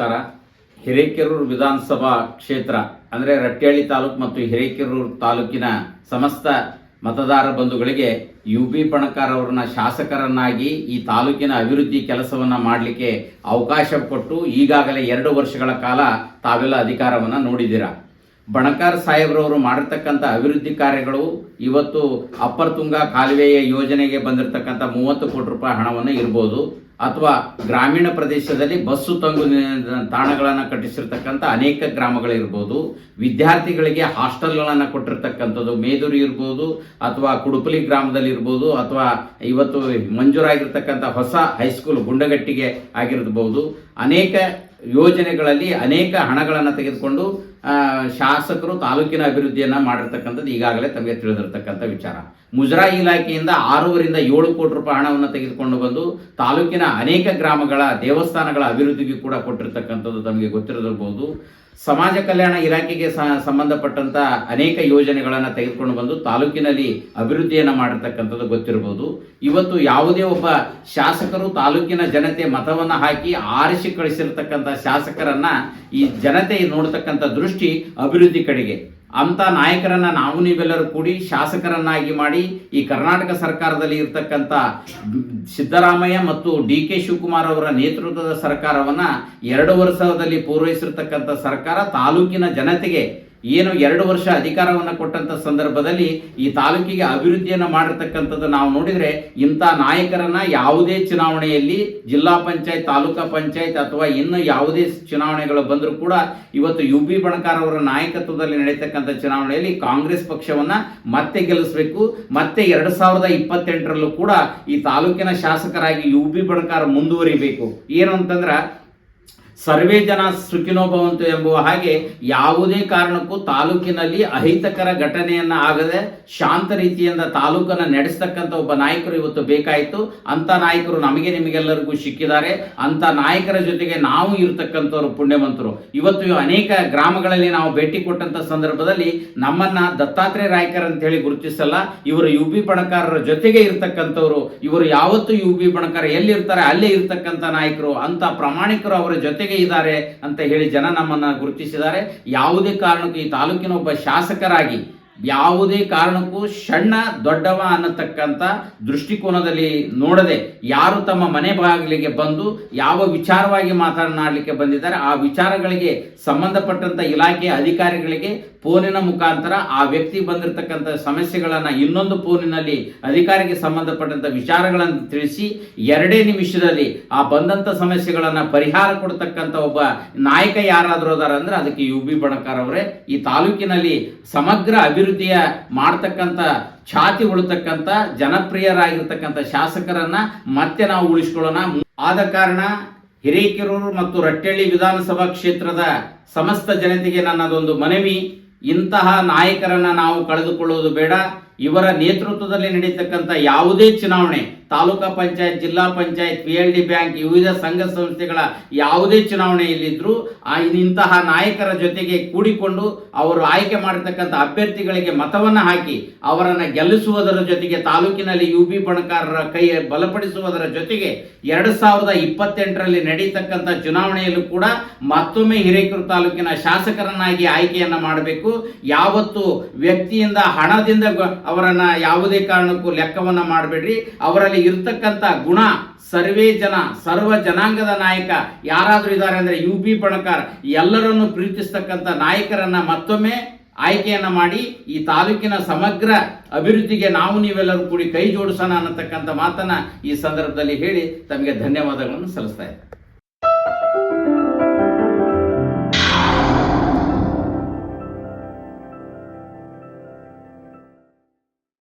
ನಮಸ್ಕಾರ. ಹಿರೇಕೆರೂರು ವಿಧಾನಸಭಾ ಕ್ಷೇತ್ರ, ಅಂದರೆ ರಟ್ಟಿಹಳ್ಳಿ ತಾಲೂಕು ಮತ್ತು ಹಿರೇಕೆರೂರು ತಾಲೂಕಿನ ಸಮಸ್ತ ಮತದಾರ ಬಂಧುಗಳಿಗೆ ಯು ಬಿ ಪಣಕಾರ್ ಅವರನ್ನ ಶಾಸಕರನ್ನಾಗಿ ಈ ತಾಲೂಕಿನ ಅಭಿವೃದ್ಧಿ ಕೆಲಸವನ್ನ ಮಾಡಲಿಕ್ಕೆ ಅವಕಾಶ ಕೊಟ್ಟು ಈಗಾಗಲೇ ಎರಡು ವರ್ಷಗಳ ಕಾಲ ತಾವೆಲ್ಲ ಅಧಿಕಾರವನ್ನು ನೋಡಿದ್ದೀರಾ? ಬಣಕಾರ್ ಸಾಹೇಬ್ರವರು ಮಾಡಿರ್ತಕ್ಕಂಥ ಅಭಿವೃದ್ಧಿ ಕಾರ್ಯಗಳು ಇವತ್ತು ಅಪ್ಪರ್ ತುಂಗ ಕಾಲುವೆಯ ಯೋಜನೆಗೆ ಬಂದಿರತಕ್ಕಂಥ ಮೂವತ್ತು ಕೋಟಿ ರೂಪಾಯಿ ಹಣವನ್ನು ಇರ್ಬೋದು ಅಥವಾ ಗ್ರಾಮೀಣ ಪ್ರದೇಶದಲ್ಲಿ ಬಸ್ಸು ತಂಗು ತಾಣಗಳನ್ನು ಕಟ್ಟಿಸಿರ್ತಕ್ಕಂಥ ಅನೇಕ ಗ್ರಾಮಗಳಿರ್ಬೋದು. ವಿದ್ಯಾರ್ಥಿಗಳಿಗೆ ಹಾಸ್ಟೆಲ್ಗಳನ್ನು ಕೊಟ್ಟಿರ್ತಕ್ಕಂಥದ್ದು ಮೇದೂರು ಇರ್ಬೋದು ಅಥವಾ ಕುಡುಪಲಿ ಗ್ರಾಮದಲ್ಲಿ ಇರ್ಬೋದು ಅಥವಾ ಇವತ್ತು ಮಂಜೂರಾಗಿರ್ತಕ್ಕಂಥ ಹೊಸ ಹೈಸ್ಕೂಲ್ ಗುಂಡಗಟ್ಟಿಗೆ ಆಗಿರ್ಬೋದು ಅನೇಕ ಯೋಜನೆಗಳಲ್ಲಿ ಅನೇಕ ಹಣಗಳನ್ನು ತೆಗೆದುಕೊಂಡು ಶಾಸಕರು ತಾಲೂಕಿನ ಅಭಿವೃದ್ಧಿಯನ್ನು ಮಾಡಿರ್ತಕ್ಕಂಥದ್ದು ಈಗಾಗಲೇ ತಮಗೆ ತಿಳಿದಿರ್ತಕ್ಕಂಥ ವಿಚಾರ. ಮುಜರಾಯಿ ಇಲಾಖೆಯಿಂದ ಆರೂವರಿಂದ ಏಳು ಕೋಟಿ ರೂಪಾಯಿ ಹಣವನ್ನು ತೆಗೆದುಕೊಂಡು ಬಂದು, ತಾಲೂಕಿನ ಅನೇಕ ಗ್ರಾಮಗಳ ದೇವಸ್ಥಾನಗಳ ಅಭಿವೃದ್ಧಿಗೆ ಕೂಡ ಕೊಟ್ಟಿರ್ತಕ್ಕಂಥದ್ದು ತಮಗೆ ಗೊತ್ತಿರದಿರ್ಬೋದು ಸಮಾಜ ಕಲ್ಯಾಣ ಇಲಾಖೆಗೆ ಸಂಬಂಧಪಟ್ಟಂತ ಅನೇಕ ಯೋಜನೆಗಳನ್ನು ತೆಗೆದುಕೊಂಡು ಬಂದು ತಾಲೂಕಿನಲ್ಲಿ ಅಭಿವೃದ್ಧಿಯನ್ನು ಮಾಡಿರ್ತಕ್ಕಂಥದ್ದು ಗೊತ್ತಿರಬಹುದು ಇವತ್ತು ಯಾವುದೇ ಒಬ್ಬ ಶಾಸಕರು ತಾಲೂಕಿನ ಜನತೆ ಮತವನ್ನು ಹಾಕಿ ಆರಿಸಿ ಕಳಿಸಿರ್ತಕ್ಕಂಥ ಶಾಸಕರನ್ನ ಈ ಜನತೆ ನೋಡ್ತಕ್ಕಂಥ ದೃಷ್ಟಿ ಅಭಿವೃದ್ಧಿ ಕಡೆಗೆ. ಅಂತ ನಾಯಕರನ್ನ ನಾವು ನೀವೆಲ್ಲರೂ ಕೂಡಿ ಶಾಸಕರನ್ನಾಗಿ ಮಾಡಿ ಈ ಕರ್ನಾಟಕ ಸರ್ಕಾರದಲ್ಲಿ ಇರ್ತಕ್ಕಂಥ ಸಿದ್ದರಾಮಯ್ಯ ಮತ್ತು ಡಿ ಕೆ ಶಿವಕುಮಾರ್ ಅವರ ನೇತೃತ್ವದ ಸರ್ಕಾರವನ್ನ ಎರಡು ವರ್ಷದಲ್ಲಿ ಪೂರೈಸಿರ್ತಕ್ಕಂಥ ಸರ್ಕಾರ ತಾಲೂಕಿನ ಜನತೆಗೆ ಏನು ಎರಡು ವರ್ಷ ಅಧಿಕಾರವನ್ನು ಕೊಟ್ಟಂತ ಸಂದರ್ಭದಲ್ಲಿ ಈ ತಾಲೂಕಿಗೆ ಅಭಿವೃದ್ಧಿಯನ್ನು ಮಾಡಿರ್ತಕ್ಕಂಥದ್ದು ನಾವು ನೋಡಿದ್ರೆ ಇಂಥ ನಾಯಕರನ್ನ ಯಾವುದೇ ಚುನಾವಣೆಯಲ್ಲಿ ಜಿಲ್ಲಾ ಪಂಚಾಯತ್, ತಾಲೂಕಾ ಪಂಚಾಯತ್ ಅಥವಾ ಇನ್ನು ಯಾವುದೇ ಚುನಾವಣೆಗಳು ಬಂದರೂ ಕೂಡ ಇವತ್ತು ಯು ಬಿ ಬಣಕಾರ್ ಅವರ ನಾಯಕತ್ವದಲ್ಲಿ ನಡೀತಕ್ಕಂಥ ಚುನಾವಣೆಯಲ್ಲಿ ಕಾಂಗ್ರೆಸ್ ಪಕ್ಷವನ್ನ ಮತ್ತೆ ಗೆಲ್ಲಿಸಬೇಕು. ಮತ್ತೆ ಎರಡು ಸಾವಿರದ ಇಪ್ಪತ್ತೆಂಟರಲ್ಲೂ ಕೂಡ ಈ ತಾಲೂಕಿನ ಶಾಸಕರಾಗಿ ಯು ಬಿ ಬಣಕಾರ್ ಮುಂದುವರಿಬೇಕು. ಏನು ಅಂತಂದ್ರ ಸರ್ವೇ ಜನ ಸುಖಿನೋ ಭವಂತು ಎಂಬುವ ಹಾಗೆ ಯಾವುದೇ ಕಾರಣಕ್ಕೂ ತಾಲೂಕಿನಲ್ಲಿ ಅಹಿತಕರ ಘಟನೆಯನ್ನ ಆಗದೆ ಶಾಂತ ರೀತಿಯಿಂದ ತಾಲೂಕನ್ನು ನಡೆಸ್ತಕ್ಕಂಥ ಒಬ್ಬ ನಾಯಕರು ಇವತ್ತು ಬೇಕಾಯಿತು. ಅಂತ ನಾಯಕರು ನಮಗೆ ನಿಮಗೆಲ್ಲರಿಗೂ ಸಿಕ್ಕಿದ್ದಾರೆ. ಅಂತ ನಾಯಕರ ಜೊತೆಗೆ ನಾವು ಇರತಕ್ಕಂಥವ್ರು ಪುಣ್ಯವಂತರು. ಇವತ್ತು ಅನೇಕ ಗ್ರಾಮಗಳಲ್ಲಿ ನಾವು ಭೇಟಿ ಕೊಟ್ಟಂತ ಸಂದರ್ಭದಲ್ಲಿ ನಮ್ಮನ್ನ ದತ್ತಾತ್ರೇಯ ರಾಯ್ಕರ್ ಅಂತ ಹೇಳಿ ಗುರುತಿಸಲ್ಲ, ಇವರು ಯು ಬಿ ಬಣಕಾರರ ಜೊತೆಗೆ ಇರ್ತಕ್ಕಂಥವ್ರು. ಇವರು ಯಾವತ್ತು ಯು ಬಿ ಬಣಕಾರ ಎಲ್ಲಿರ್ತಾರೆ, ಅಲ್ಲೇ ಇರ್ತಕ್ಕಂಥ ನಾಯಕರು. ಅಂತ ಪ್ರಾಮಾಣಿಕರು ಅವರ ಜೊತೆಗೆ ಇದ್ದಾರೆ ಅಂತ ಹೇಳಿ ಜನ ನಮ್ಮನ್ನ ಗುರುತಿಸಿದ್ದಾರೆ. ಯಾವುದೇ ಕಾರಣಕ್ಕೂ ಈ ತಾಲೂಕಿನ ಒಬ್ಬ ಶಾಸಕರಾಗಿ ಯಾವುದೇ ಕಾರಣಕ್ಕೂ ಸಣ್ಣ ದೊಡ್ಡವ ಅನ್ನತಕ್ಕಂಥ ದೃಷ್ಟಿಕೋನದಲ್ಲಿ ನೋಡದೆ ಯಾರು ತಮ್ಮ ಮನೆ ಬಾಗಿಲಿಗೆ ಬಂದು ಯಾವ ವಿಚಾರವಾಗಿ ಮಾತನಾಡಲಿಕ್ಕೆ ಬಂದಿದ್ದಾರೆ, ಆ ವಿಚಾರಗಳಿಗೆ ಸಂಬಂಧಪಟ್ಟಂತ ಇಲಾಖೆಯ ಅಧಿಕಾರಿಗಳಿಗೆ ಫೋನಿನ ಮುಖಾಂತರ ಆ ವ್ಯಕ್ತಿ ಬಂದಿರತಕ್ಕಂಥ ಸಮಸ್ಯೆಗಳನ್ನ ಇನ್ನೊಂದು ಫೋನಿನಲ್ಲಿ ಅಧಿಕಾರಿಗೆ ಸಂಬಂಧಪಟ್ಟಂತ ವಿಚಾರಗಳನ್ನು ತಿಳಿಸಿ ಎರಡೇ ನಿಮಿಷದಲ್ಲಿ ಆ ಬಂದಂತ ಸಮಸ್ಯೆಗಳನ್ನ ಪರಿಹಾರ ಕೊಡ್ತಕ್ಕಂಥ ಒಬ್ಬ ನಾಯಕ ಯಾರಾದರೂ ಅದಾರ ಅಂದ್ರೆ ಅದಕ್ಕೆ ಯು ಬಿ ಬಣಕಾರ್ ಅವರೇ. ಈ ತಾಲೂಕಿನಲ್ಲಿ ಸಮಗ್ರ ಅಭಿವೃದ್ಧಿಯ ಮಾಡ್ತಕ್ಕಂಥ, ಛಾತಿ ಉಳಿತಕ್ಕಂಥ, ಜನಪ್ರಿಯರಾಗಿರ್ತಕ್ಕಂಥ ಶಾಸಕರನ್ನ ಮತ್ತೆ ನಾವು ಉಳಿಸ್ಕೊಳ್ಳೋಣ. ಆದ ಕಾರಣ ಹಿರೇಕೆರೂರು ಮತ್ತು ರಟ್ಟಳ್ಳಿ ವಿಧಾನಸಭಾ ಕ್ಷೇತ್ರದ ಸಮಸ್ತ ಜನತೆಗೆ ನನ್ನದೊಂದು ಮನವಿ. ಇಂತಹ ನಾಯಕರನ್ನ ನಾವು ಕಳೆದುಕೊಳ್ಳುವುದು ಬೇಡ. ಇವರ ನೇತೃತ್ವದಲ್ಲಿ ನಡೀತಕ್ಕಂಥ ಯಾವುದೇ ಚುನಾವಣೆ taluka panchayat, zilla panchayat, P L D bank, ವಿವಿಧ ಸಂಘ ಸಂಸ್ಥೆಗಳ ಯಾವುದೇ ಚುನಾವಣೆಯಲ್ಲಿದ್ದರೂ ಇಂತಹ ನಾಯಕರ ಜೊತೆಗೆ ಕೂಡಿಕೊಂಡು ಅವರು ಆಯ್ಕೆ ಮಾಡಿರ್ತಕ್ಕಂಥ ಅಭ್ಯರ್ಥಿಗಳಿಗೆ ಮತವನ್ನು ಹಾಕಿ ಅವರನ್ನು ಗೆಲ್ಲಿಸುವುದರ ಜೊತೆಗೆ ತಾಲೂಕಿನಲ್ಲಿ ಯು ಬಿ ಬಣಕಾರರ ಕೈ ಬಲಪಡಿಸುವುದರ ಜೊತೆಗೆ ಎರಡು ಸಾವಿರದ ಇಪ್ಪತ್ತೆಂಟರಲ್ಲಿ ನಡೀತಕ್ಕಂಥ ಚುನಾವಣೆಯಲ್ಲೂ ಕೂಡ ಮತ್ತೊಮ್ಮೆ ಹಿರೇಕೆರೂರು ತಾಲೂಕಿನ ಶಾಸಕರನ್ನಾಗಿ ಆಯ್ಕೆಯನ್ನ ಮಾಡಬೇಕು. ಯಾವತ್ತು ವ್ಯಕ್ತಿಯಿಂದ ಹಣದಿಂದ ಅವರನ್ನ ಯಾವುದೇ ಕಾರಣಕ್ಕೂ ಲೆಕ್ಕವನ್ನ ಮಾಡಬೇಡ್ರಿ. ಅವರಲ್ಲಿ ಇರ್ತಕ್ಕಂಥ ಗುಣ ಸರ್ವೇ ಜನ, ಸರ್ವ ಜನಾಂಗದ ನಾಯಕ ಯಾರಾದರೂ ಇದ್ದಾರೆ ಅಂದ್ರೆ ಯು ಪಿ ಬಣಕಾರ್ ಎಲ್ಲರನ್ನು ಪ್ರೀತಿಸ್ತಕ್ಕಂಥ ನಾಯಕರನ್ನ ಮತ್ತೊಮ್ಮೆ ಆಯ್ಕೆಯನ್ನ ಮಾಡಿ ಈ ತಾಲೂಕಿನ ಸಮಗ್ರ ಅಭಿವೃದ್ಧಿಗೆ ನಾವು ನೀವೆಲ್ಲರೂ ಕೂಡಿ ಕೈ ಜೋಡಿಸೋಣ ಅನ್ನತಕ್ಕಂಥ ಮಾತನ್ನ ಈ ಸಂದರ್ಭದಲ್ಲಿ ಹೇಳಿ ತಮಗೆ ಧನ್ಯವಾದಗಳನ್ನು ಸಲ್ಲಿಸ್ತಾ ಇದ್ದಾರೆ